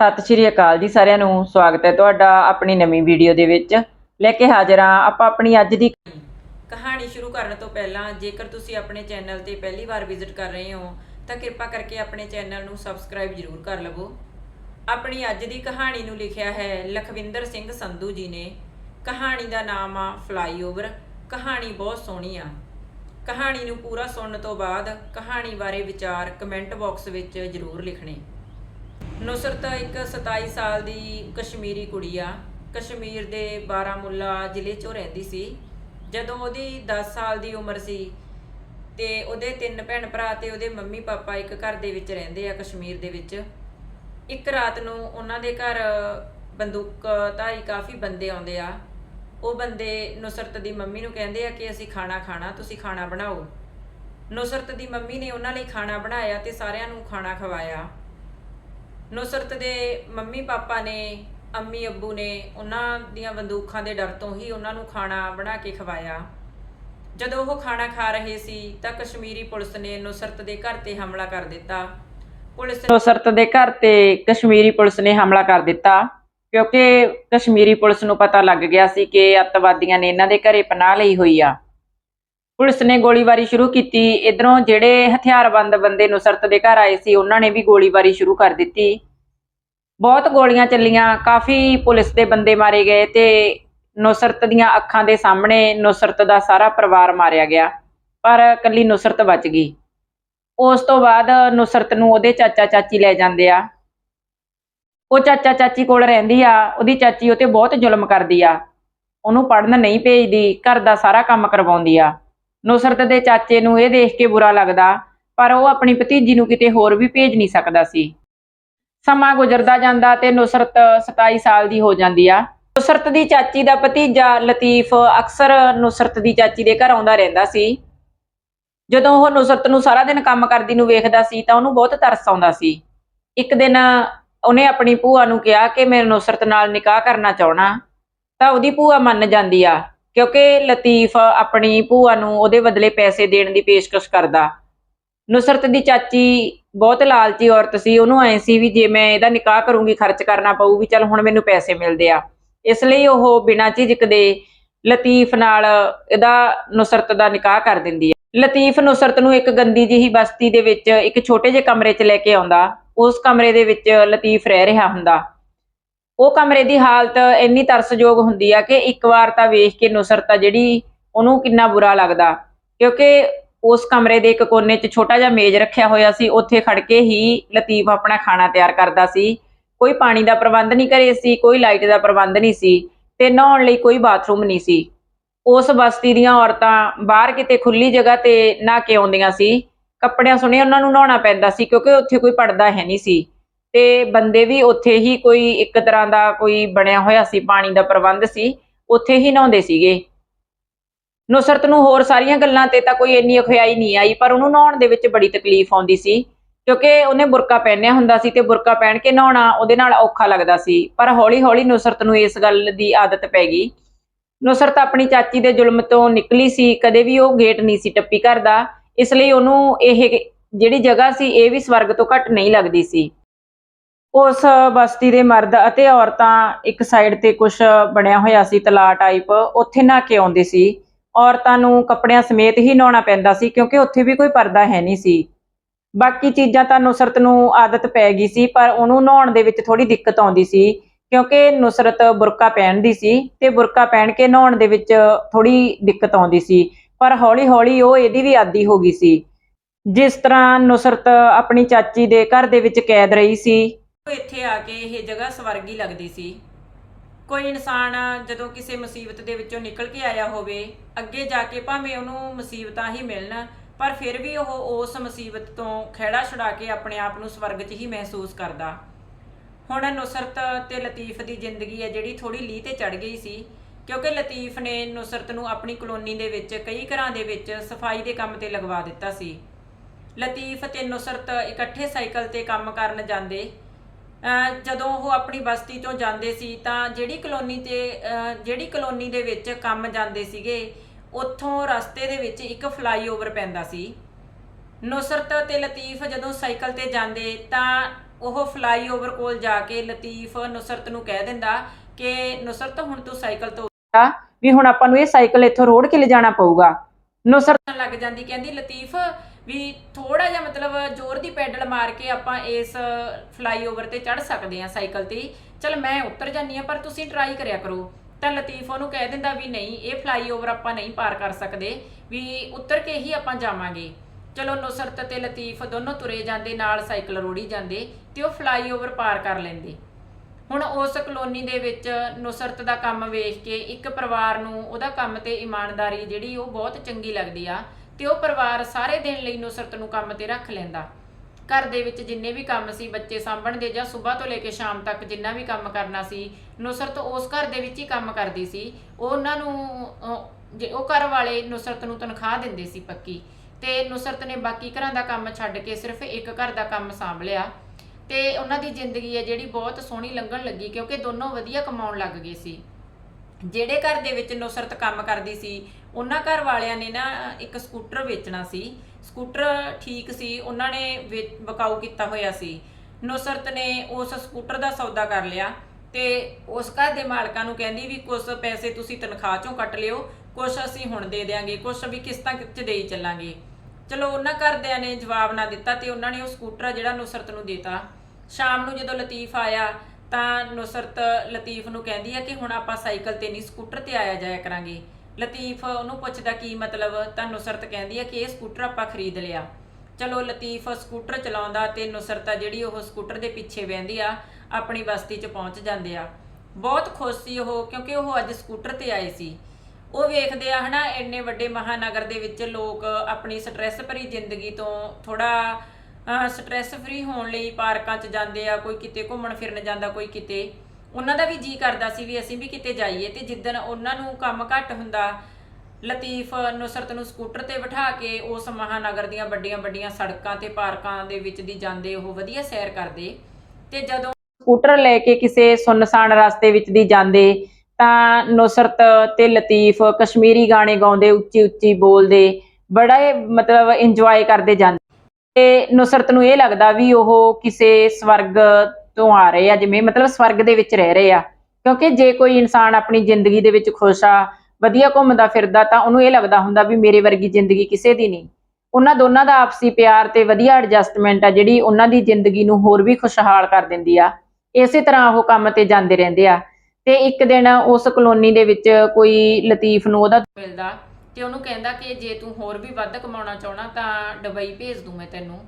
ਸਤਿ ਸ਼੍ਰੀ ਅਕਾਲ ਜੀ ਸਾਰਿਆਂ ਨੂੰ, ਸਵਾਗਤ ਹੈ ਤੁਹਾਡਾ ਆਪਣੀ ਨਵੀਂ ਵੀਡੀਓ ਦੇ ਵਿੱਚ। ਲੈ ਕੇ ਹਾਜ਼ਰ ਹਾਂ ਆਪਾਂ ਆਪਣੀ ਅੱਜ ਦੀ ਕਹਾਣੀ ਸ਼ੁਰੂ ਕਰਨ ਤੋਂ ਪਹਿਲਾਂ, ਜੇਕਰ ਤੁਸੀਂ ਆਪਣੇ ਚੈਨਲ ਤੇ ਪਹਿਲੀ ਵਾਰ ਵਿਜ਼ਿਟ ਕਰ ਰਹੇ ਹੋ, ਤਾਂ ਕਿਰਪਾ ਕਰਕੇ ਆਪਣੇ ਚੈਨਲ ਨੂੰ ਸਬਸਕ੍ਰਾਈਬ ਜ਼ਰੂਰ ਕਰ ਲਵੋ। ਆਪਣੀ ਅੱਜ ਦੀ ਕਹਾਣੀ ਨੂੰ ਲਿਖਿਆ ਹੈ ਲਖਵਿੰਦਰ ਸਿੰਘ ਸੰਧੂ ਜੀ ਨੇ। ਕਹਾਣੀ ਦਾ ਨਾਮ ਆ ਫਲਾਈਓਵਰ ਕਹਾਣੀ ਬਹੁਤ ਸੋਹਣੀ ਆ। ਕਹਾਣੀ ਨੂੰ ਪੂਰਾ ਸੁਣਨ ਤੋਂ ਬਾਅਦ ਕਹਾਣੀ ਬਾਰੇ ਵਿਚਾਰ ਕਮੈਂਟ ਬਾਕਸ ਵਿੱਚ ਜ਼ਰੂਰ ਲਿਖਣੇ। ਨੁਸਰਤ ਇੱਕ 27 ਸਾਲ ਦੀ ਕਸ਼ਮੀਰੀ ਕੁੜੀ ਆ। ਕਸ਼ਮੀਰ ਦੇ ਬਾਰਾਮੁੱਲਾ ਜ਼ਿਲ੍ਹੇ 'ਚੋਂ ਰਹਿੰਦੀ ਸੀ। ਜਦੋਂ ਉਹਦੀ 10 ਸਾਲ ਦੀ ਉਮਰ ਸੀ ਤੇ ਉਹਦੇ ਤਿੰਨ ਭੈਣ ਭਰਾ ਤੇ ਉਹਦੇ ਮੰਮੀ ਪਾਪਾ ਇੱਕ ਘਰ ਦੇ ਵਿੱਚ ਰਹਿੰਦੇ ਆ ਕਸ਼ਮੀਰ ਦੇ ਵਿੱਚ। ਇੱਕ ਰਾਤ ਨੂੰ ਉਹਨਾਂ ਦੇ ਘਰ ਬੰਦੂਕਧਾਰੀ ਕਾਫੀ ਬੰਦੇ ਆਉਂਦੇ ਆ। ਉਹ ਬੰਦੇ ਨੁਸਰਤ ਦੀ ਮੰਮੀ ਨੂੰ ਕਹਿੰਦੇ ਆ ਕਿ ਅਸੀਂ ਖਾਣਾ ਖਾਣਾ, ਤੁਸੀਂ ਖਾਣਾ ਬਣਾਓ। ਨੁਸਰਤ ਦੀ ਮੰਮੀ ਨੇ ਉਹਨਾਂ ਲਈ ਖਾਣਾ ਬਣਾਇਆ ਤੇ ਸਾਰਿਆਂ ਨੂੰ ਖਾਣਾ ਖਵਾਇਆ। ਨੁਸਰਤ ਦੇ ਮੰਮੀ ਪਾਪਾ ਨੇ, ਅੰਮੀ ਅੱਬੂ ਨੇ, ਉਹਨਾਂ ਦੀਆਂ ਬੰਦੂਕਾਂ ਦੇ ਡਰ ਤੋਂ ਹੀ ਉਹਨਾਂ ਨੂੰ ਖਾਣਾ ਬਣਾ ਕੇ ਖਵਾਇਆ। ਜਦੋਂ ਉਹ ਖਾਣਾ ਖਾ ਰਹੇ ਸੀ ਤਾਂ ਕਸ਼ਮੀਰੀ ਪੁਲਿਸ ਨੇ ਨੁਸਰਤ ਦੇ ਘਰ ਤੇ ਹਮਲਾ ਕਰ ਦਿੱਤਾ। ਪੁਲਿਸ ਨੁਸਰਤ ਦੇ ਘਰ ਤੇ ਕਸ਼ਮੀਰੀ ਪੁਲਿਸ ਨੇ ਹਮਲਾ ਕਰ ਦਿੱਤਾ, ਕਿਉਂਕਿ ਕਸ਼ਮੀਰੀ ਪੁਲਿਸ ਨੂੰ ਪਤਾ ਲੱਗ ਗਿਆ ਸੀ ਕਿ ਅੱਤਵਾਦੀਆਂ ਨੇ ਇਹਨਾਂ ਦੇ ਘਰੇ ਪਨਾਹ ਲਈ ਹੋਈ ਆ। ਪੁਲਿਸ ਨੇ ਗੋਲੀਬਾਰੀ ਸ਼ੁਰੂ ਕੀਤੀ। ਇਧਰੋਂ ਜਿਹੜੇ ਹਥਿਆਰਬੰਦ ਬੰਦੇ ਨੁਸਰਤ ਦੇ ਘਰ ਆਏ ਸੀ, ਉਹਨਾਂ ਨੇ ਵੀ ਗੋਲੀਬਾਰੀ ਸ਼ੁਰੂ ਕਰ ਦਿੱਤੀ। ਬਹੁਤ ਗੋਲੀਆਂ ਚੱਲੀਆਂ। ਕਾਫੀ ਪੁਲਿਸ ਦੇ ਬੰਦੇ ਮਾਰੇ ਗਏ ਤੇ ਨੁਸਰਤ ਦੀਆਂ ਅੱਖਾਂ ਦੇ ਸਾਹਮਣੇ ਨੁਸਰਤ ਦਾ ਸਾਰਾ ਪਰਿਵਾਰ ਮਾਰਿਆ ਗਿਆ। ਪਰ ਕੱਲੀ ਨੁਸਰਤ ਬਚ ਗਈ। ਉਸ ਤੋਂ ਬਾਅਦ ਨੁਸਰਤ ਨੂੰ ਉਹਦੇ ਚਾਚਾ ਚਾਚੀ ਲੈ ਜਾਂਦੇ ਆ। ਉਹ ਚਾਚਾ ਚਾਚੀ ਕੋਲ ਰਹਿੰਦੀ ਆ। ਉਹਦੀ ਚਾਚੀ ਉਹ ਤੇ ਬਹੁਤ ਜ਼ੁਲਮ ਕਰਦੀ ਆ। ਉਹਨੂੰ ਪੜਨ ਨਹੀਂ ਭੇਜਦੀ। ਘਰ ਦਾ ਸਾਰਾ ਕੰਮ ਕਰਵਾਉਂਦੀ ਆ। ਨੁਸਰਤ ਦੇ ਚਾਚੇ ਨੂੰ ਇਹ ਦੇਖ ਕੇ ਬੁਰਾ ਲੱਗਦਾ, ਪਰ ਉਹ ਆਪਣੀ ਭਤੀਜੀ ਨੂੰ ਕਿਤੇ ਹੋਰ ਵੀ ਭੇਜ ਨਹੀਂ ਸਕਦਾ ਸੀ। ਸਮਾਂ ਗੁਜ਼ਰਦਾ ਜਾਂਦਾ ਤੇ ਨੁਸਰਤ 27 ਸਾਲ ਦੀ ਹੋ ਜਾਂਦੀ ਆ। ਨੁਸਰਤ ਦੀ ਚਾਚੀ ਦਾ ਭਤੀਜਾ ਲਤੀਫ ਅਕਸਰ ਨੁਸਰਤ ਦੀ ਚਾਚੀ ਦੇ ਘਰ ਆਉਂਦਾ ਰਹਿੰਦਾ ਸੀ। ਜਦੋਂ ਉਹ ਨੁਸਰਤ ਨੂੰ ਸਾਰਾ ਦਿਨ ਕੰਮ ਕਰਦੀ ਨੂੰ ਵੇਖਦਾ ਸੀ ਤਾਂ ਉਹਨੂੰ ਬਹੁਤ ਤਰਸ ਆਉਂਦਾ ਸੀ। ਇੱਕ ਦਿਨ ਉਹਨੇ ਆਪਣੀ ਭੂਆ ਨੂੰ ਕਿਹਾ ਕਿ ਮੈਂ ਨੁਸਰਤ ਨਾਲ ਨਿਕਾਹ ਕਰਨਾ ਚਾਹਣਾ ਤਾਂ ਉਹਦੀ ਭੂਆ ਮੰਨ ਜਾਂਦੀ ਆ। ਕਿਉਂਕਿ ਲਤੀਫ ਆਪਣੀ ਭੂਆ ਨੂੰ ਉਹਦੇ ਬਦਲੇ ਪੈਸੇ ਦੇਣ ਦੀ ਪੇਸ਼ਕਸ਼ ਕਰਦਾ। ਨੁਸਰਤ ਦੀ ਚਾਚੀ ਬਹੁਤ ਲਾਲਚੀ ਔਰਤ ਸੀ, ਉਹਨੂੰ ਐ ਸੀ ਵੀ ਜੇ ਮੈਂ ਇਹਦਾ ਨਿਕਾਹ ਕਰੂੰਗੀ, ਖਰਚ ਕਰਨਾ ਪਊ ਵੀ ਚਲ ਹੁਣ ਮੈਨੂੰ ਪੈਸੇ ਮਿਲਦੇ ਆ। ਇਸ ਲਈ ਉਹ ਬਿਨਾਂ ਝਿਜਕ ਦੇ ਲਤੀਫ ਨਾਲ ਇਹਦਾ ਨੁਸਰਤ ਦਾ ਨਿਕਾਹ ਕਰ ਦਿੰਦੀ ਹੈ ਲਤੀਫ ਨੁਸਰਤ ਨੂੰ ਇੱਕ ਗੰਦੀ ਜਿਹੀ ਬਸਤੀ ਦੇ ਵਿੱਚ ਇੱਕ ਛੋਟੇ ਜਿਹੇ ਕਮਰੇ 'ਚ ਲੈ ਕੇ ਆਉਂਦਾ। ਉਸ ਕਮਰੇ ਦੇ ਵਿੱਚ ਲਤੀਫ ਰਹਿ ਰਿਹਾ ਹੁੰਦਾ। ਉਹ ਕਮਰੇ ਦੀ ਹਾਲਤ ਇੰਨੀ ਤਰਸਯੋਗ ਹੁੰਦੀ ਆ ਕਿ ਇੱਕ ਵਾਰ ਤਾਂ ਵੇਖ ਕੇ ਨੁਸਰਤ ਆ ਜਿਹੜੀ, ਉਹਨੂੰ ਕਿੰਨਾ ਬੁਰਾ ਲੱਗਦਾ। ਕਿਉਂਕਿ ਉਸ ਕਮਰੇ ਦੇ ਇੱਕ ਕੋਨੇ 'ਚ ਛੋਟਾ ਜਿਹਾ ਮੇਜ਼ ਰੱਖਿਆ ਹੋਇਆ ਸੀ, ਉੱਥੇ ਖੜ ਕੇ ਹੀ ਲਤੀਫ ਆਪਣਾ ਖਾਣਾ ਤਿਆਰ ਕਰਦਾ ਸੀ। ਕੋਈ ਪਾਣੀ ਦਾ ਪ੍ਰਬੰਧ ਨਹੀਂ ਕਰੇ ਸੀ, ਕੋਈ ਲਾਈਟ ਦਾ ਪ੍ਰਬੰਧ ਨਹੀਂ ਸੀ ਤੇ ਨਹਾਉਣ ਲਈ ਕੋਈ ਬਾਥਰੂਮ ਨਹੀਂ ਸੀ। ਉਸ ਬਸਤੀ ਦੀਆਂ ਔਰਤਾਂ ਬਾਹਰ ਕਿਤੇ ਖੁੱਲੀ ਜਗ੍ਹਾ ਤੇ ਨਹਾ ਕੇ ਆਉਂਦੀਆਂ ਸੀ। ਕੱਪੜਿਆਂ ਸੁਣੇ ਉਹਨਾਂ ਨੂੰ ਨਹਾਉਣਾ ਪੈਂਦਾ ਸੀ, ਕਿਉਂਕਿ ਉੱਥੇ ਕੋਈ ਪਰਦਾ ਹੈ ਨਹੀਂ ਸੀ। ਤੇ ਬੰਦੇ ਵੀ ਉੱਥੇ ਹੀ ਕੋਈ ਇੱਕ ਤਰ੍ਹਾਂ ਦਾ ਕੋਈ ਬਣਿਆ ਹੋਇਆ ਸੀ, ਪਾਣੀ ਦਾ ਪ੍ਰਬੰਧ ਸੀ, ਉੱਥੇ ਹੀ ਨਹਾਉਂਦੇ ਸੀਗੇ। ਨੁਸਰਤ ਨੂੰ ਹੋਰ ਸਾਰੀਆਂ ਗੱਲਾਂ ਤੇ ਤਾਂ ਕੋਈ ਇੰਨੀ ਅਖਿਆਈ ਨਹੀਂ ਆਈ, ਪਰ ਉਹਨੂੰ ਨਹਾਉਣ ਦੇ ਵਿੱਚ ਬੜੀ ਤਕਲੀਫ ਆਉਂਦੀ ਸੀ, ਕਿਉਂਕਿ ਉਹਨੇ ਬੁਰਕਾ ਪਹਿਨਿਆ ਹੁੰਦਾ ਸੀ ਤੇ ਬੁਰਕਾ ਪਹਿਨ ਕੇ ਨਹਾਉਣਾ ਉਹਦੇ ਨਾਲ ਔਖਾ ਲੱਗਦਾ ਸੀ। ਪਰ ਹੌਲੀ-ਹੌਲੀ ਨੁਸਰਤ ਨੂੰ ਇਸ ਗੱਲ ਦੀ ਆਦਤ ਪੈ ਗਈ। ਨੁਸਰਤ ਆਪਣੀ ਚਾਚੀ ਦੇ ਜ਼ੁਲਮ ਤੋਂ ਨਿਕਲੀ ਸੀ, ਕਦੇ ਵੀ ਉਹ ਗੇਟ ਨਹੀਂ ਸੀ ਟੱਪੀ ਕਰਦਾ ਇਸ ਲਈ ਉਹਨੂੰ ਇਹ ਜਿਹੜੀ ਜਗ੍ਹਾ ਸੀ, ਇਹ ਵੀ ਸਵਰਗ ਤੋਂ ਘੱਟ ਨਹੀਂ ਲੱਗਦੀ ਸੀ। ਉਸ ਬਸਤੀ ਦੇ ਮਰਦ ਅਤੇ ਔਰਤਾਂ ਇੱਕ ਸਾਈਡ ਤੇ ਕੁਝ ਬਣਿਆ ਹੋਇਆ ਸੀ ਤਲਾਅ ਟਾਈਪ ਉੱਥੇ ਨਹਾ ਕੇ ਆਉਂਦੇ ਸੀ। ਔਰਤਾਂ ਨੂੰ ਕੱਪੜਿਆਂ ਸਮੇਤ ਹੀ ਨਹਾਉਣਾ ਪੈਂਦਾ ਸੀ, ਕਿਉਂਕਿ ਉੱਥੇ ਵੀ ਕੋਈ ਪਰਦਾ ਹੈ ਨਹੀਂ ਸੀ। ਬਾਕੀ ਚੀਜ਼ਾਂ ਤਾਂ ਨੁਸਰਤ ਨੂੰ ਆਦਤ ਪੈ ਗਈ ਸੀ, ਪਰ ਉਹਨੂੰ ਨਹਾਉਣ ਦੇ ਵਿੱਚ ਥੋੜੀ ਦਿੱਕਤ ਆਉਂਦੀ ਸੀ, ਕਿਉਂਕਿ ਨੁਸਰਤ ਬੁਰਕਾ ਪਹਿਨਦੀ ਸੀ ਤੇ ਬੁਰਕਾ ਪਹਿਨ ਕੇ ਨਹਾਉਣ ਦੇ ਵਿੱਚ ਥੋੜੀ ਦਿੱਕਤ ਆਉਂਦੀ ਸੀ, ਪਰ ਹੌਲੀ-ਹੌਲੀ ਉਹ ਇਹਦੀ ਵੀ ਆਦੀ ਹੋ ਗਈ ਸੀ। ਜਿਸ ਤਰ੍ਹਾਂ ਨੁਸਰਤ ਆਪਣੀ ਚਾਚੀ ਦੇ ਘਰ ਦੇ ਵਿੱਚ ਕੈਦ ਰਹੀ ਸੀ ਇੱਥੇ ਆ ਕੇ ਇਹ ਜਗ੍ਹਾ ਸਵਰਗੀ ਲੱਗਦੀ ਸੀ, ਕੋਈ ਇਨਸਾਨ ਜਦੋਂ ਕਿਸੇ ਮੁਸੀਬਤ ਦੇ ਵਿੱਚੋਂ ਨਿਕਲ ਕੇ ਆਇਆ ਹੋਵੇ, ਅੱਗੇ ਜਾ ਕੇ ਭਾਵੇਂ ਉਹਨੂੰ ਮੁਸੀਬਤਾਂ ਹੀ ਮਿਲਣ, ਪਰ ਫਿਰ ਵੀ ਉਹ ਉਸ ਮੁਸੀਬਤ ਤੋਂ ਖਿਹੜਾ ਛੁਡਾ ਕੇ ਆਪਣੇ ਆਪ ਨੂੰ ਸਵਰਗ 'ਚ ਹੀ ਮਹਿਸੂਸ ਕਰਦਾ। ਹੁਣ ਨੁਸਰਤ ਤੇ ਲਤੀਫ ਦੀ ਜ਼ਿੰਦਗੀ ਹੈ ਜਿਹੜੀ ਥੋੜੀ ਲੀਹ ਤੇ ਚੜ ਗਈ ਸੀ, ਕਿਉਂਕਿ ਲਤੀਫ ਨੇ ਨੁਸਰਤ ਨੂੰ ਆਪਣੀ ਕਲੋਨੀ ਦੇ ਵਿੱਚ ਕਈ ਘਰਾਂ ਦੇ ਵਿੱਚ ਸਫ਼ਾਈ ਦੇ ਕੰਮ ਤੇ ਲਗਵਾ ਦਿੱਤਾ ਸੀ। ਲਤੀਫ ਤੇ ਨੁਸਰਤ ਇਕੱਠੇ ਸਾਈਕਲ ਤੇ ਕੰਮ ਕਰਨ ਜਾਂਦੇ ਅਹ ਜਦੋਂ ਉਹ ਆਪਣੀ ਬਸਤੀ ਤੋਂ ਜਾਂਦੇ ਸੀ ਤਾਂ ਜਿਹੜੀ ਕਲੋਨੀ ਤੇ, ਅਹ ਜਿਹੜੀ ਕਲੋਨੀ ਦੇ ਵਿੱਚ ਕੰਮ ਜਾਂਦੇ ਸੀਗੇ, ਉੱਥੋਂ ਰਸਤੇ ਦੇ ਵਿੱਚ ਇੱਕ ਫਲਾਈਓਵਰ ਪੈਂਦਾ ਸੀ। ਨੁਸਰਤ ਤੇ ਲਤੀਫ ਜਦੋਂ ਸਾਈਕਲ ਤੇ ਜਾਂਦੇ ਤਾਂ ਉਹ ਫਲਾਈਓਵਰ ਕੋਲ ਜਾ ਕੇ ਲਤੀਫ ਨੁਸਰਤ ਨੂੰ ਕਹਿ ਦਿੰਦਾ ਕਿ, ਨੁਸਰਤ, ਹੁਣ ਤੂੰ ਸਾਈਕਲ ਤੋਂ ਵੀ ਹੁਣ ਆਪਾਂ ਨੂੰ ਇਹ ਸਾਈਕਲ ਇੱਥੋਂ ਰੋੜ ਕੇ ਲਿਜਾਣਾ ਪਊਗਾ। ਨੁਸਰਤ ਲੱਗ ਜਾਂਦੀ, ਕਹਿੰਦੀ, ਲਤੀਫ ਵੀ ਥੋੜਾ ਜਿਹਾ ਮਤਲਬ ਜ਼ੋਰ ਦੀ ਪੈਡਲ ਮਾਰ ਕੇ ਆਪਾਂ ਇਸ ਫਲਾਈਓਵਰ ਤੇ ਚੜ ਸਕਦੇ ਆ ਸਾਈਕਲ ਤੇ। ਚਲ ਮੈਂ ਉੱਤਰ ਜਾਨੀ ਆ ਪਰ ਤੁਸੀਂ ਟਰਾਈ ਕਰਿਆ ਕਰੋ। ਤਾਂ ਲਤੀਫ ਉਹਨੂੰ ਕਹਿ ਦਿੰਦਾ ਵੀ ਨਹੀਂ, ਇਹ ਫਲਾਈਓਵਰ ਆਪਾਂ ਨਹੀਂ ਪਾਰ ਕਰ ਸਕਦੇ। ਵੀ ਉੱਤਰ ਕੇ ਹੀ ਆਪਾਂ ਜਾਵਾਂਗੇ। ਚਲੋ ਨੁਸਰਤ ਤੇ ਲਤੀਫ ਦੋਨੋਂ ਤੁਰੇ ਜਾਂਦੇ, ਨਾਲ ਸਾਈਕਲ ਰੋੜੀ ਜਾਂਦੇ ਤੇ ਉਹ ਫਲਾਈਓਵਰ ਪਾਰ ਕਰ ਲੈਂਦੇ। ਹੁਣ ਉਸ ਕਲੋਨੀ ਦੇ ਵਿੱਚ ਨੁਸਰਤ ਦਾ ਕੰਮ ਵੇਖ ਕੇ ਇੱਕ ਪਰਿਵਾਰ ਨੂੰ ਉਹਦਾ ਕੰਮ ਤੇ ਇਮਾਨਦਾਰੀ ਜਿਹੜੀ ਉਹ ਬਹੁਤ ਚੰਗੀ ਲੱਗਦੀ ਆ। ਤੇ ਉਹ ਪਰਿਵਾਰ ਸਾਰੇ ਦਿਨ ਲਈ ਨੁਸਰਤ ਨੂੰ ਕੰਮ ਤੇ ਰੱਖ ਲੈਂਦਾ। ਘਰ ਦੇ ਵਿੱਚ ਜਿੰਨੇ ਵੀ ਕੰਮ ਸੀ, ਬੱਚੇ ਸਾਂਭਣ ਦੇ ਜਾਂ ਸਵੇਰ ਤੋਂ ਲੈ ਕੇ ਸ਼ਾਮ ਤੱਕ ਜਿੰਨਾ ਵੀ ਕੰਮ ਕਰਨਾ ਸੀ, ਨੁਸਰਤ ਉਸ ਘਰ ਦੇ ਵਿੱਚ ਹੀ ਕੰਮ ਕਰਦੀ ਸੀ। ਉਹਨਾਂ ਨੂੰ ਜੇ ਉਹ ਘਰ ਵਾਲੇ ਨੁਸਰਤ ਨੂੰ ਤਨਖਾਹ ਦਿੰਦੇ ਸੀ ਪੱਕੀ। ਤੇ ਨੁਸਰਤ ਨੇ ਬਾਕੀ ਘਰਾਂ ਦਾ ਕੰਮ ਛੱਡ ਕੇ ਸਿਰਫ ਇੱਕ ਘਰ ਦਾ ਕੰਮ ਸਾਂਭ ਲਿਆ ਤੇ ਉਹਨਾਂ ਦੀ ਜ਼ਿੰਦਗੀ ਹੈ ਜਿਹੜੀ ਬਹੁਤ ਸੋਹਣੀ ਲੰਘਣ ਲੱਗੀ ਕਿਉਂਕਿ ਦੋਨੋਂ ਵਧੀਆ ਕਮਾਉਣ ਲੱਗ ਗਏ ਸੀ। ਜਿਹੜੇ ਘਰ ਦੇ ਵਿੱਚ ਨੁਸਰਤ ਕੰਮ ਕਰਦੀ ਸੀ ਉਹਨਾਂ ਘਰ ਵਾਲਿਆਂ ਨੇ ਨਾ ਇੱਕ ਸਕੂਟਰ ਵੇਚਣਾ ਸੀ। ਸਕੂਟਰ ਠੀਕ ਸੀ, ਉਹਨਾਂ ਨੇ ਵੇ- ਵਿਕਾਊ ਕੀਤਾ ਹੋਇਆ ਸੀ। ਨੁਸਰਤ ਨੇ ਉਸ ਸਕੂਟਰ ਦਾ ਸੌਦਾ ਕਰ ਲਿਆ ਤੇ ਉਸ ਘਰ ਦੇ ਮਾਲਕਾਂ ਨੂੰ ਕਹਿੰਦੀ ਵੀ ਕੁਝ ਪੈਸੇ ਤੁਸੀਂ ਤਨਖਾਹ ਚੋਂ ਕੱਟ ਲਿਓ ਕੁਝ ਅਸੀਂ ਹੁਣ ਦੇ ਦੇਾਂਗੇ ਕੁਝ ਵੀ ਕਿਸ਼ਤਾਂ ਚ ਦੇਈ ਚੱਲਾਂਗੇ। ਚਲੋ ਉਹਨਾਂ ਘਰਦਿਆਂ ਨੇ ਜਵਾਬ ਨਾ ਦਿੱਤਾ ਤੇ ਉਹਨਾਂ ਨੇ ਉਹ ਸਕੂਟਰ ਜਿਹੜਾ ਨੁਸਰਤ ਨੂੰ ਦਿੱਤਾ। ਸ਼ਾਮ ਨੂੰ ਜਦੋਂ ਲਤੀਫ ਆਇਆ ਤਾਂ ਨੁਸਰਤ ਲਤੀਫ ਨੂੰ ਕਹਿੰਦੀ ਹੈ ਕਿ ਹੁਣ ਆਪਾਂ ਸਾਈਕਲ ਤੇ ਨਹੀਂ, ਸਕੂਟਰ ਤੇ ਆਇਆ ਜਾਇਆ ਕਰਾਂਗੇ। ਲਤੀਫ ਉਹਨੂੰ ਪੁੱਛਦਾ ਕੀ ਮਤਲਬ ਤਾਂ ਨੁਸਰਤ ਕਹਿੰਦੀ ਆ ਕਿ ਇਹ ਸਕੂਟਰ ਆਪਾਂ ਖਰੀਦ ਲਿਆ। ਚਲੋ ਲਤੀਫ ਸਕੂਟਰ ਚਲਾਉਂਦਾ ਤੇ ਨੁਸਰਤ ਆ ਜਿਹੜੀ ਉਹ ਸਕੂਟਰ ਦੇ ਪਿੱਛੇ ਬਹਿੰਦੀ ਆ, ਆਪਣੀ ਬਸਤੀ 'ਚ ਪਹੁੰਚ ਜਾਂਦੇ ਆ। ਬਹੁਤ ਖੁਸ਼ ਸੀ ਉਹ ਕਿਉਂਕਿ ਉਹ ਅੱਜ ਸਕੂਟਰ ਤੇ ਆਏ ਸੀ। ਉਹ ਵੇਖਦੇ ਆ ਹਨਾ, ਇੰਨੇ ਵੱਡੇ ਮਹਾਨਗਰ ਦੇ ਵਿੱਚ ਲੋਕ ਆਪਣੀ ਸਟ੍ਰੈਸ ਭਰੀ ਜ਼ਿੰਦਗੀ ਤੋਂ ਥੋੜਾ ਸਟ੍ਰੈਸ ਫ੍ਰੀ ਹੋਣ ਲਈ ਪਾਰਕਾਂ 'ਚ ਜਾਂਦੇ ਆ, ਕੋਈ ਕਿਤੇ ਘੁੰਮਣ ਫਿਰਨ ਜਾਂਦਾ, ਕੋਈ ਕਿਤੇ। ਉਹਨਾਂ ਦਾ ਵੀ ਜੀ ਕਰਦਾ ਸੀ ਵੀ ਅਸੀਂ ਵੀ ਕਿਤੇ ਜਾਈਏ ਤੇ ਜਿੱਦਣ ਉਹਨਾਂ ਨੂੰ ਕੰਮ ਘੱਟ ਹੁੰਦਾ, ਲਤੀਫ ਨੁਸਰਤ ਨੂੰ ਸਕੂਟਰ ਤੇ ਬਿਠਾ ਕੇ ਉਸ ਮਹਾਨਗਰ ਦੀਆਂ ਵੱਡੀਆਂ ਵੱਡੀਆਂ ਸੜਕਾਂ ਤੇ ਪਾਰਕਾਂ ਦੇ ਵਿੱਚ ਦੀ ਜਾਂਦੇ, ਉਹ ਵਧੀਆ ਸੈਰ ਕਰਦੇ ਤੇ ਜਦੋਂ ਸਕੂਟਰ ਲੈ ਕੇ ਕਿਸੇ ਸੁੰਨਸਾਨ ਰਸਤੇ ਵਿੱਚ ਦੀ ਜਾਂਦੇ, ਤਾਂ ਨੁਸਰਤ ਤੇ ਲਤੀਫ ਕਸ਼ਮੀਰੀ ਗਾਣੇ ਗਾਉਂਦੇ, ਉੱਚੀ ਉੱਚੀ ਬੋਲਦੇ, ਬੜਾ ਹੀ ਮਤਲਬ ਇੰਜੋਏ ਕਰਦੇ ਜਾਂਦੇ। ਤੇ ਨੁਸਰਤ ਨੂੰ ਇਹ ਲੱਗਦਾ ਵੀ ਉਹ ਕਿਸੇ ਸਵਰਗ ਤੋਂ ਆ ਰਹੇ ਆ, ਜਿਵੇਂ ਮਤਲਬ ਸਵਰਗ ਦੇ ਵਿੱਚ ਰਹਿ ਰਹੇ ਆ। ਕਿਉਂਕਿ ਜੇ ਕੋਈ ਇਨਸਾਨ ਆਪਣੀ ਜ਼ਿੰਦਗੀ ਦੇ ਵਿੱਚ ਖੁਸ਼ ਆ, ਵਧੀਆ ਘੁੰਮਦਾ ਫਿਰਦਾ, ਤਾਂ ਉਹਨੂੰ ਇਹ ਲੱਗਦਾ ਹੁੰਦਾ ਵੀ ਮੇਰੇ ਵਰਗੀ ਜ਼ਿੰਦਗੀ ਕਿਸੇ ਦੀ ਨਹੀਂ। ਉਹਨਾਂ ਦੋਨਾਂ ਦਾ ਆਪਸੀ ਪਿਆਰ ਤੇ ਵਧੀਆ ਐਡਜਸਟਮੈਂਟ ਆ, ਜਿਹੜੀ ਉਹਨਾਂ ਦੀ ਜ਼ਿੰਦਗੀ ਨੂੰ ਹੋਰ ਵੀ ਖੁਸ਼ਹਾਲ ਕਰ ਦਿੰਦੀ ਆ। ਇਸੇ ਤਰ੍ਹਾਂ ਉਹ ਕੰਮ ਤੇ ਜਾਂਦੇ ਰਹਿੰਦੇ ਆ। ਤੇ ਇੱਕ ਦਿਨ ਉਸ ਕਲੋਨੀ ਦੇ ਵਿੱਚ ਕੋਈ ਲਤੀਫ ਨੂੰ ਉਹਦਾ ਮਿਲਦਾ ਤੇ ਉਹਨੂੰ ਕਹਿੰਦਾ ਕਿ ਜੇ ਤੂੰ ਹੋਰ ਵੀ ਵੱਧ ਕਮਾਉਣਾ ਚਾਹਣਾ ਤਾਂ ਦੁਬਈ ਭੇਜ ਦੂੰ ਮੈਂ ਤੈਨੂੰ।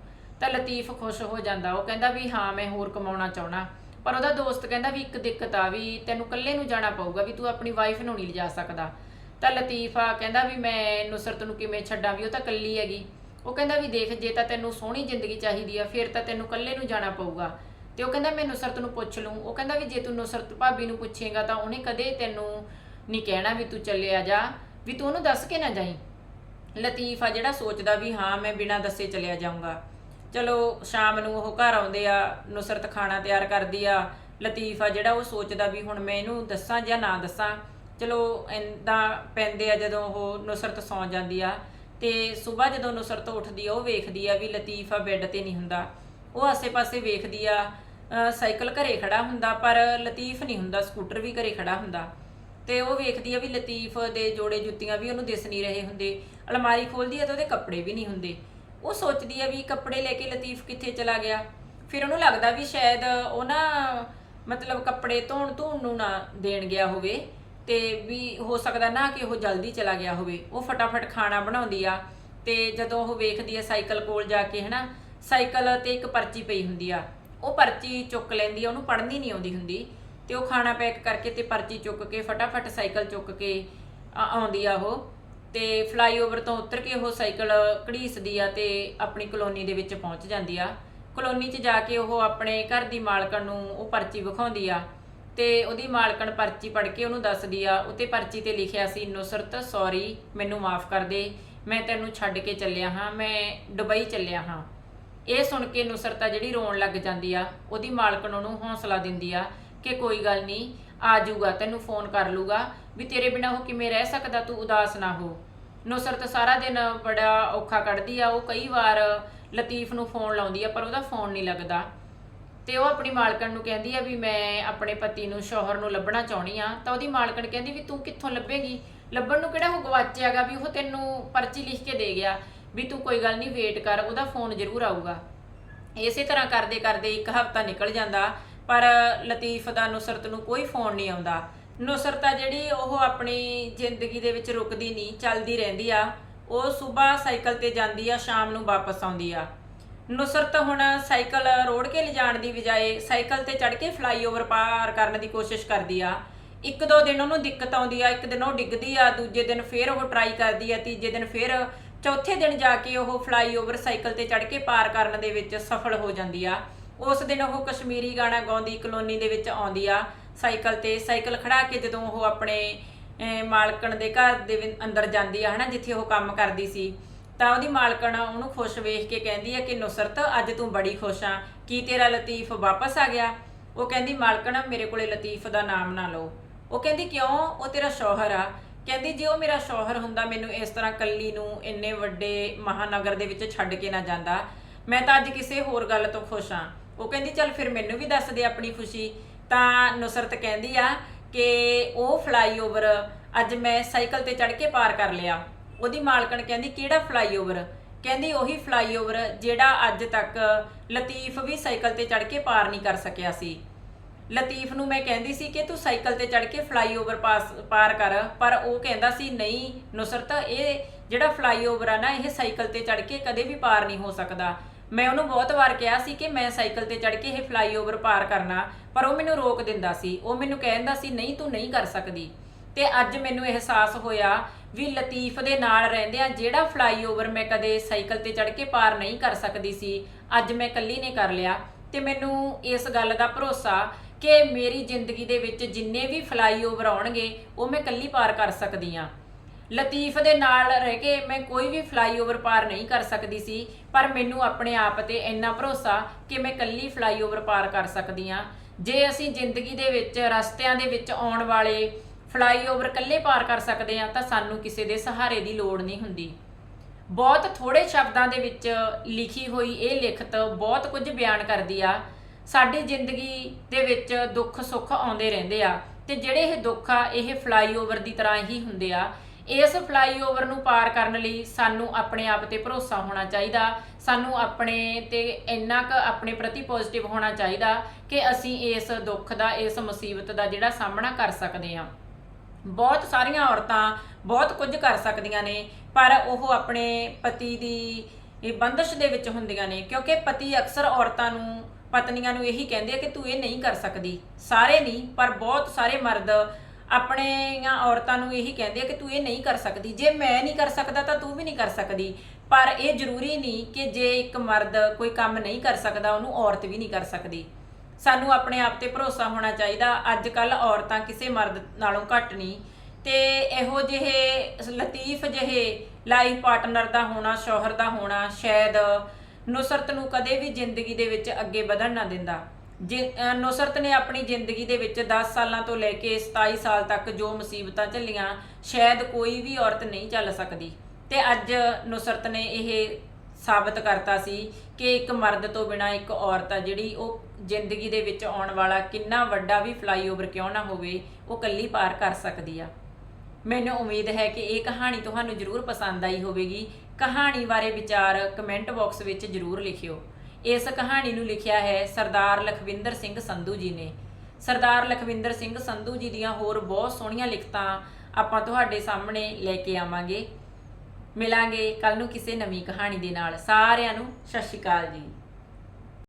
ਤਾਂ ਲਤੀਫ ਖੁਸ਼ ਹੋ ਜਾਂਦਾ। ਉਹ ਕਹਿੰਦਾ ਵੀ ਹਾਂ, ਮੈਂ ਹੋਰ ਕਮਾਉਣਾ ਚਾਹਣਾ ਪਰ ਉਹਦਾ ਦੋਸਤ ਕਹਿੰਦਾ ਵੀ ਇੱਕ ਦਿੱਕਤ ਆ ਵੀ ਤੈਨੂੰ ਇਕੱਲੇ ਨੂੰ ਜਾਣਾ ਪਊਗਾ ਵੀ ਤੂੰ ਆਪਣੀ ਵਾਈਫ ਨੂੰ ਨਹੀਂ ਲਿਜਾ ਸਕਦਾ। ਤਾਂ ਲਤੀਫ ਆ ਕਹਿੰਦਾ ਵੀ ਮੈਂ ਨੁਸਰਤ ਨੂੰ ਕਿਵੇਂ ਛੱਡਾਂ ਵੀ ਉਹ ਤਾਂ ਇਕੱਲੀ ਹੈਗੀ। ਉਹ ਕਹਿੰਦਾ ਵੀ ਦੇਖ, ਜੇ ਤਾਂ ਤੈਨੂੰ ਸੋਹਣੀ ਜ਼ਿੰਦਗੀ ਚਾਹੀਦੀ ਆ, ਫਿਰ ਤਾਂ ਤੈਨੂੰ ਇਕੱਲੇ ਨੂੰ ਜਾਣਾ ਪਊਗਾ। ਤੇ ਉਹ ਕਹਿੰਦਾ ਮੈਂ ਨੁਸਰਤ ਨੂੰ ਪੁੱਛ ਲੂੰ ਉਹ ਕਹਿੰਦਾ ਵੀ ਜੇ ਤੂੰ ਨੁਸਰਤ ਭਾਬੀ ਨੂੰ ਪੁੱਛੇਗਾ ਤਾਂ ਉਹਨੇ ਕਦੇ ਤੈਨੂੰ ਨਹੀਂ ਕਹਿਣਾ ਵੀ ਤੂੰ ਚੱਲਿਆ ਜਾ, ਵੀ ਤੂੰ ਉਹਨੂੰ ਦੱਸ ਕੇ ਨਾ ਜਾਈ। ਲਤੀਫ ਆ ਜਿਹੜਾ ਸੋਚਦਾ ਵੀ ਹਾਂ, ਮੈਂ ਬਿਨਾਂ ਦੱਸੇ ਚਲਿਆ ਜਾਊਂਗਾ। ਚਲੋ ਸ਼ਾਮ ਨੂੰ ਉਹ ਘਰ ਆਉਂਦੇ ਆ, ਨੁਸਰਤ ਖਾਣਾ ਤਿਆਰ ਕਰਦੀ ਆ, ਲਤੀਫ ਆ ਜਿਹੜਾ ਉਹ ਸੋਚਦਾ ਵੀ ਹੁਣ ਮੈਂ ਇਹਨੂੰ ਦੱਸਾਂ ਜਾਂ ਨਾ ਦੱਸਾਂ। ਚਲੋ ਇੰਦਾਂ ਪੈਂਦੇ ਆ ਜਦੋਂ ਉਹ ਨੁਸਰਤ ਸੌਂ ਜਾਂਦੀ ਆ ਤੇ ਸਵੇਰ ਜਦੋਂ ਨੁਸਰਤ ਉੱਠਦੀ ਆ, ਉਹ ਵੇਖਦੀ ਆ ਵੀ ਲਤੀਫ ਆ ਬੈੱਡ ਤੇ ਨਹੀਂ ਹੁੰਦਾ। ਉਹ ਆਸੇ-ਪਾਸੇ ਵੇਖਦੀ ਆ ਸਾਈਕਲ ਘਰੇ ਖੜਾ ਹੁੰਦਾ ਪਰ ਲਤੀਫ ਨਹੀਂ ਹੁੰਦਾ, ਸਕੂਟਰ ਵੀ ਘਰੇ ਖੜਾ ਹੁੰਦਾ। ਤੇ ਉਹ ਵੇਖਦੀ ਆ ਵੀ ਲਤੀਫ ਦੇ ਜੋੜੇ ਜੁੱਤੀਆਂ ਵੀ ਉਹਨੂੰ ਦਿਸ ਨਹੀਂ ਰਹੇ ਹੁੰਦੇ। ਅਲਮਾਰੀ ਖੋਲਦੀ ਆ ਤਾਂ ਉਹਦੇ ਕੱਪੜੇ ਵੀ ਨਹੀਂ ਹੁੰਦੇ। ਉਹ ਸੋਚਦੀ ਆ ਵੀ ਕੱਪੜੇ ਲੈ ਕੇ ਲਤੀਫ ਕਿੱਥੇ ਚਲਾ ਗਿਆ। ਫਿਰ ਉਹਨੂੰ ਲੱਗਦਾ ਵੀ ਸ਼ਾਇਦ ਉਹ ਨਾ ਮਤਲਬ ਕੱਪੜੇ ਧੋਣ ਧੋਣ ਨੂੰ ਨਾ ਦੇਣ ਗਿਆ ਹੋਵੇ ਤੇ ਵੀ ਹੋ ਸਕਦਾ ਨਾ ਕਿ ਉਹ ਜਲਦੀ ਚਲਾ ਗਿਆ ਹੋਵੇ। ਉਹ ਫਟਾਫਟ ਖਾਣਾ ਬਣਾਉਂਦੀ ਆ ਤੇ ਜਦੋਂ ਉਹ ਵੇਖਦੀ ਆ ਸਾਈਕਲ ਕੋਲ ਜਾ ਕੇ ਹਨਾ, ਸਾਈਕਲ ਤੇ ਇੱਕ ਪਰਚੀ ਪਈ ਹੁੰਦੀ ਆ। ਉਹ ਪਰਚੀ ਚੁੱਕ ਲੈਂਦੀ ਆ, ਉਹਨੂੰ ਪੜ੍ਹਨੀ ਨਹੀਂ ਆਉਂਦੀ ਹੁੰਦੀ। ਤੇ ਉਹ ਖਾਣਾ ਪੈਕ ਕਰਕੇ ਤੇ ਪਰਚੀ ਚੁੱਕ ਕੇ, ਫਟਾਫਟ ਸਾਈਕਲ ਚੁੱਕ ਕੇ ਆਉਂਦੀ ਆ ਉਹ। ਤੇ ਫਲਾਈਓਵਰ ਤੋਂ ਉਤਰ ਕੇ ਉਹ ਸਾਈਕਲ ਘੜੀਸਦੀ ਆ ਤੇ ਆਪਣੀ ਕਲੋਨੀ ਦੇ ਵਿੱਚ ਪਹੁੰਚ ਜਾਂਦੀ ਆ। ਕਲੋਨੀ 'ਚ ਜਾ ਕੇ ਉਹ ਆਪਣੇ ਘਰ ਦੀ ਮਾਲਕਣ ਨੂੰ ਉਹ ਪਰਚੀ ਵਿਖਾਉਂਦੀ ਆ ਤੇ ਉਹਦੀ ਮਾਲਕਣ ਪਰਚੀ ਪੜ੍ਹ ਕੇ ਉਹਨੂੰ ਦੱਸਦੀ ਆ, ਉੱਤੇ ਪਰਚੀ ਤੇ ਲਿਖਿਆ ਸੀ, ਨੁਸਰਤ, ਸੌਰੀ, ਮੈਨੂੰ ਮਾਫ ਕਰ ਦੇ, ਮੈਂ ਤੈਨੂੰ ਛੱਡ ਕੇ ਚੱਲਿਆ ਹਾਂ, ਮੈਂ ਦੁਬਈ ਚੱਲਿਆ ਹਾਂ। ਇਹ ਸੁਣ ਕੇ ਨੁਸਰਤ ਆ ਜਿਹੜੀ ਰੋਣ ਲੱਗ ਜਾਂਦੀ ਆ, ਉਹਦੀ ਮਾਲਕਣ ਉਹਨੂੰ ਹੌਸਲਾ ਦਿੰਦੀ ਆ ਕਿ ਕੋਈ ਗੱਲ ਨਹੀਂ ਆ ਜਾਊਗਾ ਤੈਨੂੰ ਫੋਨ ਕਰ ਲੂਗਾ ਵੀ ਤੇਰੇ ਬਿਨਾ ਉਹ ਕਿਵੇਂ ਰਹਿ ਸਕਦਾ, ਤੂੰ ਉਦਾਸ ਨਾ ਹੋ। ਨੁਸਰਤ ਸਾਰਾ ਦਿਨ ਬੜਾ ਔਖਾ ਕੱਢਦੀ ਆ, ਉਹ ਕਈ ਵਾਰ ਲਤੀਫ ਨੂੰ ਫੋਨ ਲਾਉਂਦੀ ਆ, ਪਰ ਉਹਦਾ ਫੋਨ ਨਹੀਂ ਲੱਗਦਾ। ਤੇ ਉਹ ਆਪਣੀ ਮਾਲਕਣ ਨੂੰ ਕਹਿੰਦੀ ਆ ਵੀ ਮੈਂ ਆਪਣੇ ਪਤੀ ਨੂੰ, ਸ਼ੋਹਰ ਨੂੰ ਲੱਭਣਾ ਚਾਹੁੰਦੀ ਆ, ਤਾਂ ਉਹਦੀ ਮਾਲਕਣ ਕਹਿੰਦੀ ਵੀ ਤੂੰ ਕਿੱਥੋਂ ਲੱਭੇਗੀ? ਲੱਭਣ ਨੂੰ ਕਿਹੜਾ ਉਹ ਗਵਾਚਿਆਗਾ ਵੀ ਉਹ ਤੈਨੂੰ ਪਰਚੀ ਲਿਖ ਕੇ ਦੇ ਗਿਆ ਵੀ ਤੂੰ ਕੋਈ ਗੱਲ ਨਹੀਂ ਵੇਟ ਕਰ, ਉਹਦਾ ਫੋਨ ਜ਼ਰੂਰ ਆਊਗਾ। ਇਸੇ ਤਰ੍ਹਾਂ ਕਰਦੇ ਕਰਦੇ ਇੱਕ ਹਫ਼ਤਾ ਨਿਕਲ ਜਾਂਦਾ ਪਰ ਲਤੀਫ ਦਾ ਨੁਸਰਤ ਨੂੰ ਕੋਈ ਫੋਨ ਨਹੀਂ ਆਉਂਦਾ। ਨੁਸਰਤ ਆ ਜਿਹੜੀ ਉਹ ਆਪਣੀ ਜ਼ਿੰਦਗੀ ਦੇ ਵਿੱਚ ਰੁਕਦੀ ਨਹੀਂ, ਚੱਲਦੀ ਰਹਿੰਦੀ ਆ। ਉਹ ਸਵੇਰ ਸਾਈਕਲ ਤੇ ਜਾਂਦੀ ਆ, ਸ਼ਾਮ ਨੂੰ ਵਾਪਸ ਆਉਂਦੀ ਆ। ਨੁਸਰਤ ਹੁਣ ਸਾਈਕਲ ਰੋੜ ਕੇ ਲਿਜਾਣ ਦੀ ਬਜਾਏ ਸਾਈਕਲ ਤੇ ਚੜ ਕੇ ਫਲਾਈਓਵਰ ਪਾਰ ਕਰਨ ਦੀ ਕੋਸ਼ਿਸ਼ ਕਰਦੀ ਆ। ਇੱਕ ਦੋ ਦਿਨ ਉਹਨੂੰ ਦਿੱਕਤ ਆਉਂਦੀ ਆ, ਇੱਕ ਦਿਨ ਉਹ ਡਿੱਗਦੀ ਆ, ਦੂਜੇ ਦਿਨ ਫੇਰ ਉਹ ਟਰਾਈ ਕਰਦੀ ਆ, ਤੀਜੇ ਦਿਨ ਫੇਰ ਚੌਥੇ ਦਿਨ ਜਾ ਕੇ ਉਹ ਫਲਾਈਓਵਰ ਸਾਈਕਲ ਤੇ ਚੜ ਕੇ ਪਾਰ ਕਰਨ ਦੇ ਵਿੱਚ ਸਫਲ ਹੋ ਜਾਂਦੀ ਆ। ਉਸ ਦਿਨ ਉਹ ਕਸ਼ਮੀਰੀ ਗਾਣਾ ਗਾਉਂਦੀ ਕਲੋਨੀ ਦੇ ਵਿੱਚ ਆਉਂਦੀ ਆ ਸਾਈਕਲ ਤੇ ਸਾਈਕਲ ਖੜਾ ਕੇ ਜਦੋਂ ਉਹ ਆਪਣੇ ਅਹ, ਮਾਲਕਣ ਦੇ ਘਰ ਦੇ ਅੰਦਰ ਜਾਂਦੀ ਆ ਹਨਾ ਜਿੱਥੇ ਉਹ ਕੰਮ ਕਰਦੀ ਸੀ ਤਾਂ ਉਹਦੀ ਮਾਲਕਣ ਉਹਨੂੰ ਖੁਸ਼ ਵੇਖ ਕੇ ਕਹਿੰਦੀ ਆ ਕਿ ਨੁਸਰਤ ਅੱਜ ਤੂੰ ਬੜੀ ਖੁਸ਼ ਆ ਕੀ ਤੇਰਾ ਲਤੀਫ ਵਾਪਸ ਆ ਗਿਆ? ਉਹ ਕਹਿੰਦੀ ਮਾਲਕਣ ਮੇਰੇ ਕੋਲੇ ਲਤੀਫ ਦਾ ਨਾਮ ਨਾ ਲਓ। ਉਹ ਕਹਿੰਦੀ ਕਿਉਂ? ਉਹ ਤੇਰਾ ਸ਼ੌਹਰ ਆ। ਕਹਿੰਦੀ ਜੇ ਉਹ ਮੇਰਾ ਸ਼ੌਹਰ ਹੁੰਦਾ ਮੈਨੂੰ ਇਸ ਤਰ੍ਹਾਂ ਕੱਲੀ ਨੂੰ ਇੰਨੇ ਵੱਡੇ ਮਹਾਨਗਰ ਦੇ ਵਿੱਚ ਛੱਡ ਕੇ ਨਾ ਜਾਂਦਾ ਮੈਂ ਤਾਂ ਅੱਜ ਕਿਸੇ ਹੋਰ ਗੱਲ ਤੋਂ ਖੁਸ਼ ਆ। ਉਹ ਕਹਿੰਦੀ, ਚੱਲ ਫਿਰ ਮੈਨੂੰ ਵੀ ਦੱਸ ਦੇ ਆਪਣੀ ਖੁਸ਼ੀ। ਤਾਂ ਨੁਸਰਤ ਕਹਿੰਦੀ ਆ ਕਿ ਉਹ ਫਲਾਈਓਵਰ ਅੱਜ ਮੈਂ ਸਾਈਕਲ ਤੇ ਚੜ ਕੇ ਪਾਰ ਕਰ ਲਿਆ। ਉਹਦੀ ਮਾਲਕਣ ਕਹਿੰਦੀ, ਕਿਹੜਾ ਫਲਾਈਓਵਰ ਕਹਿੰਦੀ, ਉਹੀ ਫਲਾਈਓਵਰ ਜਿਹੜਾ ਅੱਜ ਤੱਕ ਲਤੀਫ ਵੀ ਸਾਈਕਲ ਤੇ ਚੜ ਕੇ ਪਾਰ ਨਹੀਂ ਕਰ ਸਕਿਆ ਸੀ। ਲਤੀਫ ਨੂੰ ਮੈਂ ਕਹਿੰਦੀ ਸੀ ਕਿ ਤੂੰ ਸਾਈਕਲ ਤੇ ਚੜ ਕੇ ਫਲਾਈਓਵਰ ਪਾਸ, ਪਾਰ ਕਰ, ਪਰ ਉਹ ਕਹਿੰਦਾ ਸੀ, ਨਹੀਂ ਨੁਸਰਤ, ਇਹ ਜਿਹੜਾ ਫਲਾਈਓਵਰ ਆ ਨਾ, ਇਹ ਸਾਈਕਲ ਤੇ ਚੜ ਕੇ ਕਦੇ ਵੀ ਪਾਰ ਨਹੀਂ ਹੋ ਸਕਦਾ। ਮੈਂ ਉਹਨੂੰ ਬਹੁਤ ਵਾਰ ਕਿਹਾ ਸੀ ਕਿ ਮੈਂ ਸਾਈਕਲ ਤੇ ਚੜ ਕੇ ਇਹ ਫਲਾਈਓਵਰ ਪਾਰ ਕਰਨਾ, ਪਰ ਉਹ ਮੈਨੂੰ ਰੋਕ ਦਿੰਦਾ ਸੀ। ਉਹ ਮੈਨੂੰ ਕਹਿੰਦਾ ਸੀ, ਨਹੀਂ, ਤੂੰ ਨਹੀਂ ਕਰ ਸਕਦੀ। ਤੇ ਅੱਜ ਮੈਨੂੰ ਅਹਿਸਾਸ ਹੋਇਆ ਵੀ ਲਤੀਫ ਦੇ ਨਾਲ ਰਹਿੰਦਿਆਂ ਜਿਹੜਾ ਫਲਾਈਓਵਰ ਮੈਂ ਕਦੇ ਸਾਈਕਲ ਤੇ ਚੜ ਕੇ ਪਾਰ ਨਹੀਂ ਕਰ ਸਕਦੀ ਸੀ, ਅੱਜ ਮੈਂ ਇਕੱਲੀ ਨੇ ਕਰ ਲਿਆ। ਤੇ ਮੈਨੂੰ ਇਸ ਗੱਲ ਦਾ ਭਰੋਸਾ ਕਿ ਮੇਰੀ ਜ਼ਿੰਦਗੀ ਦੇ ਵਿੱਚ ਜਿੰਨੇ ਵੀ ਫਲਾਈਓਵਰ ਆਉਣਗੇ, ਉਹ ਮੈਂ ਇਕੱਲੀ ਪਾਰ ਕਰ ਸਕਦੀ ਆ ਲਤੀਫ ਦੇ ਨਾਲ ਰਹਿ ਕੇ ਮੈਂ ਕੋਈ ਵੀ ਫਲਾਈਓਵਰ ਪਾਰ ਨਹੀਂ ਕਰ ਸਕਦੀ ਸੀ, ਪਰ ਮੈਨੂੰ ਆਪਣੇ ਆਪ ਤੇ ਇੰਨਾ ਭਰੋਸਾ ਕਿ ਮੈਂ ਇਕੱਲੀ ਫਲਾਈਓਵਰ ਪਾਰ ਕਰ ਸਕਦੀ ਆ ਜੇ ਅਸੀਂ ਜ਼ਿੰਦਗੀ ਦੇ ਵਿੱਚ, ਰਸਤਿਆਂ ਦੇ ਵਿੱਚ ਆਉਣ ਵਾਲੇ ਫਲਾਈਓਵਰ ਇਕੱਲੇ ਪਾਰ ਕਰ ਸਕਦੇ ਆ ਤਾਂ ਸਾਨੂੰ ਕਿਸੇ ਦੇ ਸਹਾਰੇ ਦੀ ਲੋੜ ਨਹੀਂ ਹੁੰਦੀ। ਬਹੁਤ ਥੋੜੇ ਸ਼ਬਦਾਂ ਦੇ ਵਿੱਚ ਲਿਖੀ ਹੋਈ ਇਹ ਲਿਖਤ ਬਹੁਤ ਕੁਝ ਬਿਆਨ ਕਰਦੀ ਆ। ਸਾਡੀ ਜ਼ਿੰਦਗੀ ਦੇ ਵਿੱਚ ਦੁੱਖ ਸੁੱਖ ਆਉਂਦੇ ਰਹਿੰਦੇ ਆ ਤੇ ਜਿਹੜੇ ਇਹ ਦੁੱਖ ਆ, ਇਹ ਫਲਾਈਓਵਰ ਦੀ ਤਰ੍ਹਾਂ ਹੀ ਹੁੰਦੇ ਆ। ਇਸ ਫਲਾਈਓਵਰ ਨੂੰ ਪਾਰ ਕਰਨ ਲਈ ਸਾਨੂੰ ਆਪਣੇ ਆਪ ਤੇ ਭਰੋਸਾ ਹੋਣਾ ਚਾਹੀਦਾ। ਸਾਨੂੰ ਆਪਣੇ ਤੇ ਇੰਨਾ ਕੁ ਆਪਣੇ ਪ੍ਰਤੀ ਪੋਜ਼ਿਟਿਵ ਹੋਣਾ ਚਾਹੀਦਾ ਕਿ ਅਸੀਂ ਇਸ ਦੁੱਖ ਦਾ, ਇਸ ਮੁਸੀਬਤ ਦਾ ਜਿਹੜਾ ਸਾਹਮਣਾ ਕਰ ਸਕਦੇ ਹਾਂ। ਬਹੁਤ ਸਾਰੀਆਂ ਔਰਤਾਂ ਬਹੁਤ ਕੁਝ ਕਰ ਸਕਦੀਆਂ ਨੇ, ਪਰ ਉਹ ਆਪਣੇ ਪਤੀ ਦੀ ਇਹ ਬੰਦਸ਼ ਦੇ ਵਿੱਚ ਹੁੰਦੀਆਂ ਨੇ, ਕਿਉਂਕਿ ਪਤੀ ਅਕਸਰ ਔਰਤਾਂ ਨੂੰ, ਪਤਨੀਆਂ ਨੂੰ ਇਹੀ ਕਹਿੰਦੇ ਆ ਕਿ ਤੂੰ ਇਹ ਨਹੀਂ ਕਰ ਸਕਦੀ। ਸਾਰੇ ਨਹੀਂ, ਪਰ ਬਹੁਤ ਸਾਰੇ ਮਰਦ ਆਪਣੀਆਂ ਔਰਤਾਂ ਨੂੰ ਇਹੀ ਕਹਿੰਦੇ ਆ ਕਿ ਤੂੰ ਇਹ ਨਹੀਂ ਕਰ ਸਕਦੀ। ਜੇ ਮੈਂ ਨਹੀਂ ਕਰ ਸਕਦਾ ਤਾਂ ਤੂੰ ਵੀ ਨਹੀਂ ਕਰ ਸਕਦੀ। ਪਰ ਇਹ ਜ਼ਰੂਰੀ ਨਹੀਂ ਕਿ ਜੇ ਇੱਕ ਮਰਦ ਕੋਈ ਕੰਮ ਨਹੀਂ ਕਰ ਸਕਦਾ, ਉਹਨੂੰ ਔਰਤ ਵੀ ਨਹੀਂ ਕਰ ਸਕਦੀ। ਸਾਨੂੰ ਆਪਣੇ ਆਪ ਤੇ ਭਰੋਸਾ ਹੋਣਾ ਚਾਹੀਦਾ। ਅੱਜ ਕੱਲ ਔਰਤਾਂ ਕਿਸੇ ਮਰਦ ਨਾਲੋਂ ਘੱਟ ਨਹੀਂ। ਤੇ ਇਹੋ ਜਿਹੇ ਲਤੀਫ ਜਿਹੇ ਲਾਈਫ ਪਾਰਟਨਰ ਦਾ ਹੋਣਾ, ਸ਼ੌਹਰ ਦਾ ਹੋਣਾ, ਸ਼ਾਇਦ ਨੁਸਰਤ ਨੂੰ ਕਦੇ ਵੀ ਜ਼ਿੰਦਗੀ ਦੇ ਵਿੱਚ ਅੱਗੇ ਵਧਣ ਨਾ ਦਿੰਦਾ। ਨੁਸਰਤ ਨੇ ਆਪਣੀ ਜ਼ਿੰਦਗੀ ਦੇ ਵਿੱਚ 10 ਸਾਲਾਂ ਤੋਂ ਲੈ ਕੇ 27 ਸਾਲ ਤੱਕ ਜੋ ਮੁਸੀਬਤਾਂ ਝੱਲੀਆਂ, ਸ਼ਾਇਦ ਕੋਈ ਵੀ ਔਰਤ ਨਹੀਂ ਝੱਲ ਸਕਦੀ। ਤੇ ਅੱਜ ਨੁਸਰਤ ਨੇ ਇਹ ਸਾਬਤ ਕਰਤਾ ਸੀ ਕਿ ਇੱਕ ਮਰਦ ਤੋਂ ਬਿਨਾ ਇੱਕ ਔਰਤ ਆ, ਜਿਹੜੀ ਉਹ ਜ਼ਿੰਦਗੀ ਦੇ ਵਿੱਚ ਆਉਣ ਵਾਲਾ ਕਿੰਨਾ ਵੱਡਾ ਵੀ ਫਲਾਈਓਵਰ ਕਿਉਂ ਨਾ ਹੋਵੇ, ਉਹ ਕੱਲੀ ਪਾਰ ਕਰ ਸਕਦੀ ਆ। ਮੈਨੂੰ ਉਮੀਦ ਹੈ ਕਿ ਇਹ ਕਹਾਣੀ ਤੁਹਾਨੂੰ ਜ਼ਰੂਰ ਪਸੰਦ ਆਈ ਹੋਵੇਗੀ। ਕਹਾਣੀ ਬਾਰੇ ਵਿਚਾਰ ਕਮੈਂਟ ਬਾਕਸ ਵਿੱਚ ਜ਼ਰੂਰ ਲਿਖਿਓ। ਇਸ ਕਹਾਣੀ ਨੂੰ ਲਿਖਿਆ ਹੈ ਸਰਦਾਰ ਲਖਵਿੰਦਰ ਸਿੰਘ ਸੰਧੂ ਜੀ ਨੇ। ਸਰਦਾਰ ਲਖਵਿੰਦਰ ਸਿੰਘ ਸੰਧੂ ਜੀ ਦੀਆਂ ਹੋਰ ਬਹੁਤ ਸੋਹਣੀਆਂ ਲਿਖਤਾਂ ਆਪਾਂ ਤੁਹਾਡੇ ਸਾਹਮਣੇ ਲੈ ਕੇ ਆਵਾਂਗੇ। ਮਿਲਾਂਗੇ ਕੱਲ ਨੂੰ ਕਿਸੇ ਨਵੀਂ ਕਹਾਣੀ ਦੇ ਨਾਲ। ਸਾਰਿਆਂ ਨੂੰ ਸਤਿ ਸ਼੍ਰੀ ਅਕਾਲ ਜੀ।